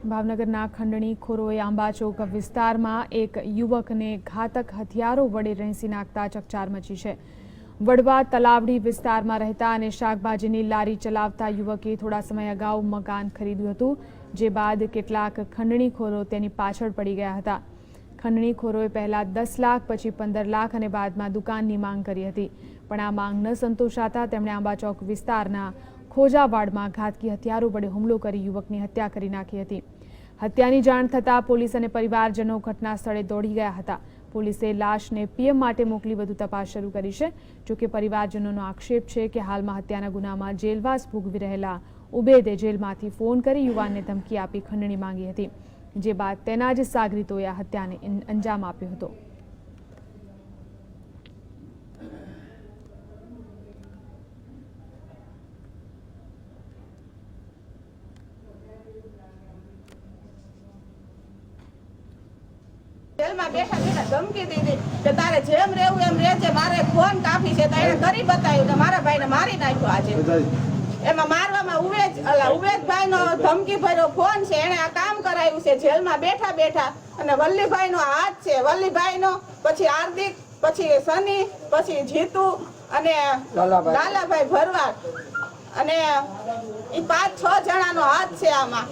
ભાવનગરના ખંડણી ખોરોએ આંબાચોક વિસ્તારમાં એક યુવકને ઘાતક હથિયારો વડે રેંસી નાખતા ચકચાર મચી છે. વડવા તલાવડી વિસ્તારમાં રહેતા અને શાકભાજીની લારી ચલાવતા યુવકે થોડા સમય અગાઉ મકાન ખરીદ્યું હતું, જે બાદ કેટલાક ખંડણીખોરો તેની પાછળ પડી ગયા હતા. ખંડણીખોરોએ પહેલાં દસ લાખ, પછી પંદર લાખ અને બાદમાં દુકાનની માંગ કરી હતી. પણ આ માંગ ન સંતોષાતા તેમણે આંબાચોક વિસ્તારના ખોજાવાડમાં ઘાતકી હથિયારો વડે હુમલો કરી યુવકની હત્યા કરી નાખી હતી. હત્યાની જાણ થતાં પોલીસ અને પરિવારજનો ઘટના સ્થળે દોડી ગયા હતા. પોલીસે લાશને પીએમ માટે મોકલી વધુ તપાસ શરૂ કરી છે. જોકે પરિવારજનોનો આક્ષેપ છે કે હાલમાં હત્યાના ગુનામાં જેલવાસ ભોગવી રહેલા ઉબેદે જેલમાંથી ફોન કરી યુવાનને ધમકી આપી ખંડણી માંગી હતી. જે બાદ તેના જ સાગરીતોએ આ હત્યાને અંજામ આપ્યો હતો. જેલમાં બેઠા બેઠા ધમકી દીધી કે તારે જેમ રહેવું એમ રહેજે મારે ફોન કાપી છે તો એને કરી બતાવ્યું ને મારા ભાઈને મારી નાખ્યો આજે. એમાં મારવામાં ઉવેજ અલા ઉવેજભાઈ નો ધમકી ભર્યો ફોન છે એને આ કામ કરાયું છે જેલમાં બેઠા બેઠા. અને વલ્લીભાઈ નો હાથ છે વલ્લીભાઈ નો પછી હાર્દિક પછી સની પછી જીતુ અને લાલાભાઈ. ભરવાડ. અને એ પાંચ છ જણાનો હાથ છે આમાં.